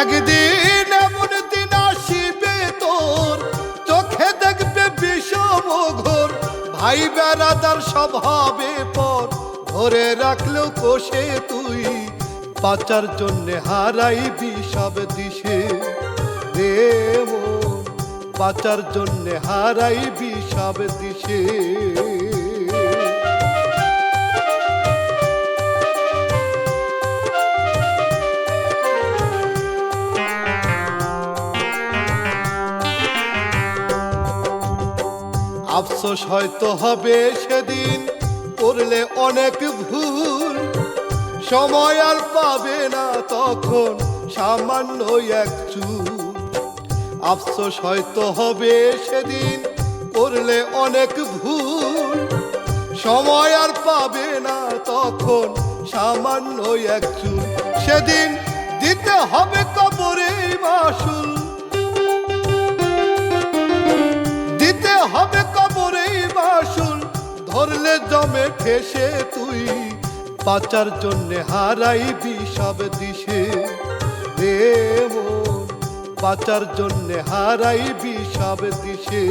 একদিন এমন দিন আসিবে তোর, চোখে দেখবে বিষম ঘোর। ভাই বেড়াদার স্বভাবে পর, ধরে রাখলেও কোষে তুই। বাঁচার জন্যে হারাইবি সব দিশে। মন, বাঁচার জন্যে হারাইবি সব দিশে। আফসোস হয়তো হবে সেদিন। করলে অনেক ভুল, সময় আর পাবে না তখন সামান্য এক আফসোস হয়তো হবে সেদিন করলে অনেক ভুল, সময় আর পাবে না তখন সামান্য এক সেদিন দিতে হবে কবরে ঠেসে তুই বাঁচার জন্যে হারাইবি সব দিশে। রে মন, বাঁচার জন্যে হারাইবি সব দিশে।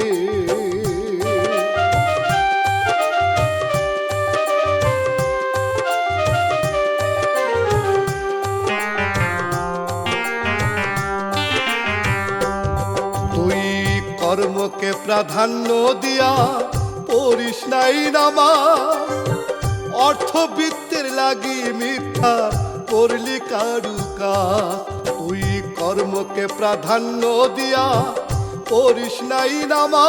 কর্মকে প্রাধান্য দিয়া পড়িস নাই নামা অর্থবিত্তের লাগি মিথ্যা করলি কারুকা তুই কর্মকে প্রাধান্য দিয়া পড়িস নাই নামা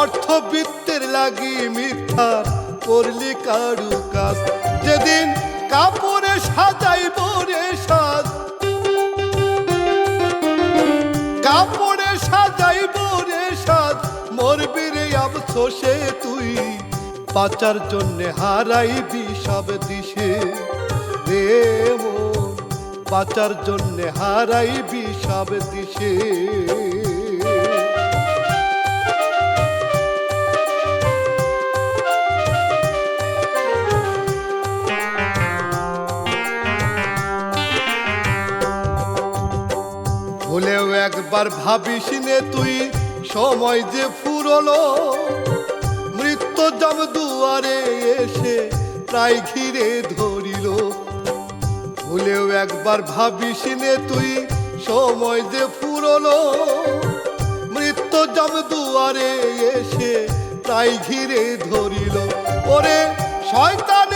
অর্থবিত্তের লাগি মিথ্যা করলি কারুকা যেদিন তুই বাঁচার জন্যে হারাইবি সব দিশে। রে মন, বাঁচার জন্যে হারাইবি সব দিশে। ভুলেও একবার ভাবিস নে তুই, সময় যে ফুরলো মৃত্যু জম দুয়ারে এসে প্রায় ঘিরে ধরিল। ভুলেও একবার ভাবিস নে তুই সময় যে ফুরলো মৃত্য জম দুয়ারে এসে প্রায় ঘিরে ধরিল। ওরে শয়তানে!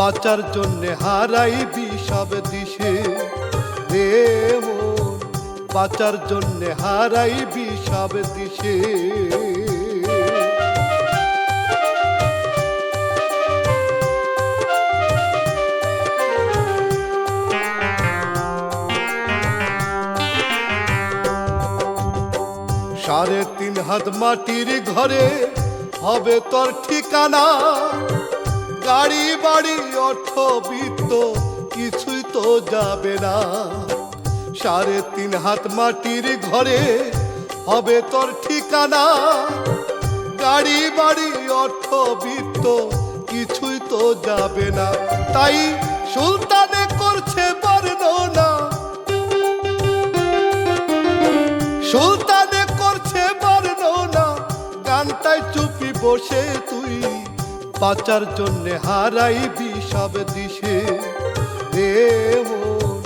বাঁচার জন্যে হারাইবি সব দিশে। রে মন, বাঁচার জন্যে হারাইবি সব দিশে। সাড়ে তিন হাত মাটির ঘরে হবে তোর ঠিকানা। গাড়ি, বাড়ি অর্থ বিত্ত কিছুই তো যাবে না। সাড়ে তিন হাত মাটির ঘরে হবে তোর ঠিকানা। গাড়ি, বাড়ি অর্থ বিত্ত কিছুই তো যাবে না। তাই সুলতানে করছে বর্ণনা। সুলতানে করছে বর্ণনা। গানটায় চুপি বসে তুই। বাঁচার জন্যে হারাইবি সব দিশে। রে মন,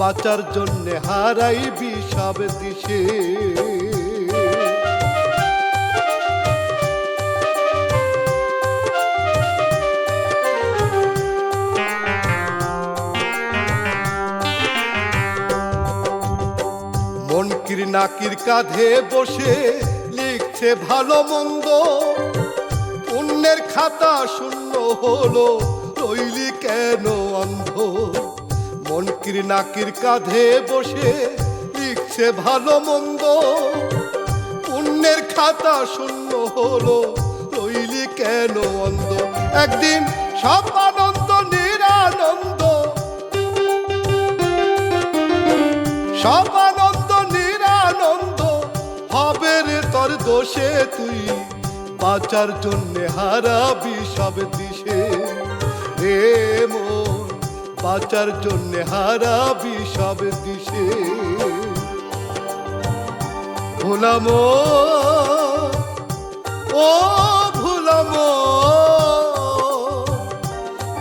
বাঁচার জন্যে হারাইবি সব দিশে। মনকির নাকির কাঁধে বসে লিখছে ভালো মন্দ। খাতা শূন্য হলো, রইলি কেন অন্ধ? মনকির নাকির কাঁধে বসে লিখছে ভালো মন্দ। পুণ্যের খাতা শূন্য হলো, রইলি কেন অন্ধ? একদিন সব আনন্দ নিরানন্দ। সব আনন্দ নিরানন্দ, হবে রে তোর দোষে তুই। বাঁচার জন্যে হারাবি সব দিশে। রে মন, বাঁচার জন্যে হারাবি সব দিশে। ভুলাম ও ভুলাম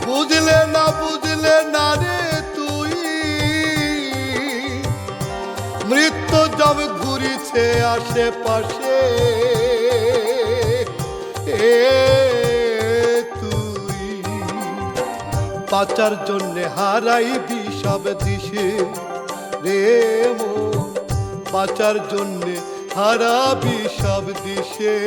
বুঝলে না বুঝলে না রে তুই। মৃত্যু জব ঘুরিছে আশেপাশে। তুই। বাঁচার জন্যে হারাইবি সব দিশে। রে মো বাঁচার জন্যে হারাবি সব দিশে।